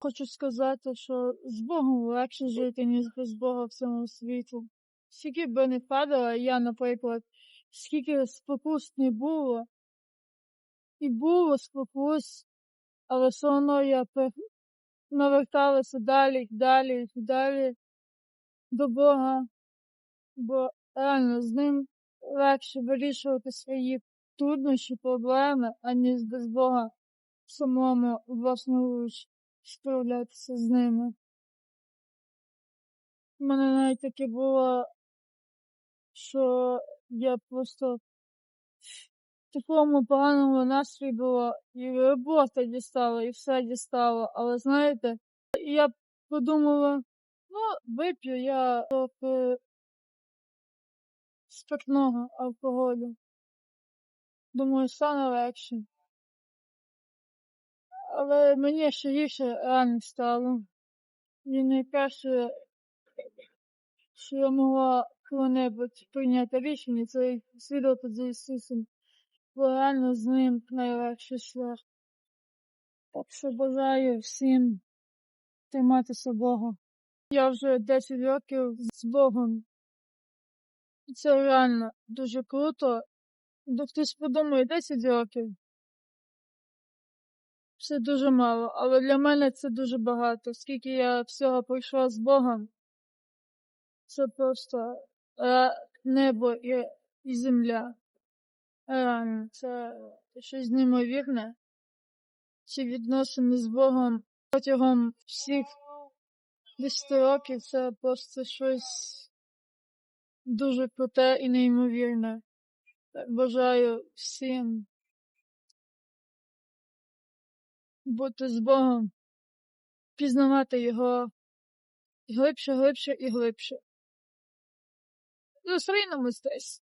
Хочу сказати, що з Богом легше жити, ніж без Бога в цьому світі. Скільки би не падала, я, наприклад, скільки спокус не було, і було спокус, але все одно я наверталася далі, далі, далі до Бога, бо реально з ним легше вирішувати свої труднощі, проблеми, аніж без Бога самому власноруч справлятися з ними. У мене навіть таке було, що я просто в такому поганому настрої була, і робота дістала, і все дістала. Але знаєте, я подумала, ну, вип'ю я трохи спиртного алкоголю. Думаю, стане легше. Але мені ще гірше реально стало. І найкраще, що я могла коли-небудь прийняти рішення, це слідувати за Ісусом. Бо реально з ним найлегший шлях. Так що бажаю всім триматися Бога. Я вже 10 років з Богом. Це реально дуже круто. Хтось подумає 10 років. Це дуже мало, але для мене це дуже багато. Скільки я всього пройшла з Богом, це просто е, небо і, і земля. Реально, це щось неймовірне. Ці відносини з Богом протягом всіх 10 років це просто щось дуже круте і неймовірне. Так, бажаю всім бути з Богом, пізнавати Його глибше, глибше і глибше. Зустрінемось десь.